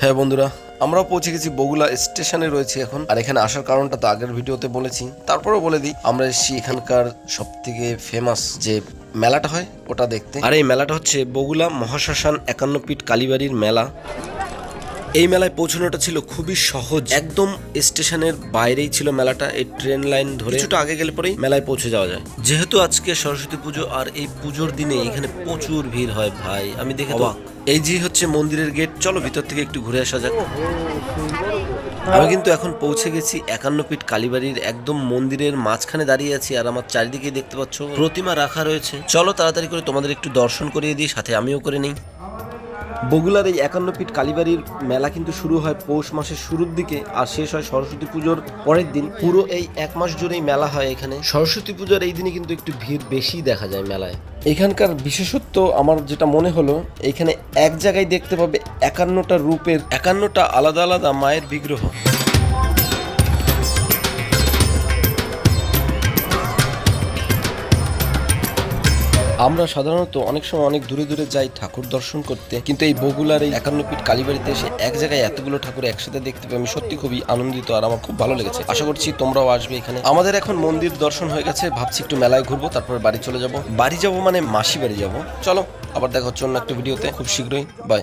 হ্যাঁ বন্ধুরা আমরা পৌঁছে গেছি বগুলা স্টেশনে রয়েছে এখন। আর এখানে আসার কারণটা তো আগের ভিডিওতে বলেছি। তারপরেও বলে দিই, আমরা এসেছি এখানকার সব থেকে ফেমাস যে মেলাটা হয়, ওটা দেখতে। আর এই মেলাটা হচ্ছে বগুলা মহাশ্মশান একান্ন পিঠ কালীবাড়ির মেলা। এই মেলায় পৌঁছানোটা ছিল খুবই সহজ। একদম স্টেশনের বাইরেই ছিল মেলাটা। এই ট্রেন লাইন ধরে কিছুটা আগে গেলে পরেই মেলায় পৌঁছে যাওয়া যায়। যেহেতু আজকে সরস্বতী পুজো আর এই পুজোর দিনে এখানে প্রচুর ভিড় হয় ভাই আমি দেখে অবাক। এই যে হচ্ছে মন্দিরের গেট চলো ভিতর থেকে একটু ঘুরে আসা যাক। আমি কিন্তু এখন পৌঁছে গেছি একান্ন ফিট কালীবাড়ির একদম মন্দিরের মাঝখানে দাঁড়িয়ে আছি আর আমার চারিদিকে দেখতে পাচ্ছ প্রতিমা রাখা রয়েছে। চলো তাড়াতাড়ি করে তোমাদের একটু দর্শন করিয়ে দিই সাথে আমিও করে নিই। বগুলার এই একান্ন ফিট কালীবাড়ির মেলা কিন্তু শুরু হয় পৌষ মাসের শুরুর দিকে আর শেষ হয় সরস্বতী পুজোর পরের দিন। পুরো এই এক মাস জুড়েই মেলা হয় এখানে। সরস্বতী পুজোর এই দিনে কিন্তু একটু ভিড় বেশি দেখা যায় মেলায়। এখানকার বিশেষত্ব আমার যেটা মনে হলো, এখানে এক জায়গায় দেখতে পাবে একান্নটা রূপের, একান্নটা আলাদা আলাদা মায়ের বিগ্রহ। আমরা সাধারণত অনেক সময় অনেক দূরে দূরে যাই ঠাকুর দর্শন করতে, কিন্তু এই বগুলার এই একান্ন ফিট কালীবাড়িতে এসে এক জায়গায় এতগুলো ঠাকুর একসাথে দেখতে পেয়ে আমি সত্যি খুবই আনন্দিত আর আমার খুব ভালো লেগেছে। আশা করছি তোমরাও আসবে এখানে। আমাদের এখন মন্দির দর্শন হয়ে গেছে, ভাবছি একটু মেলায় ঘুরবো, তারপর বাড়ি চলে যাব। বাড়ি যাব মানে মাসি বাড়ি যাব। চলো, আবার দেখা হচ্ছে অন্য একটা ভিডিওতে। খুব শীঘ্রই বাই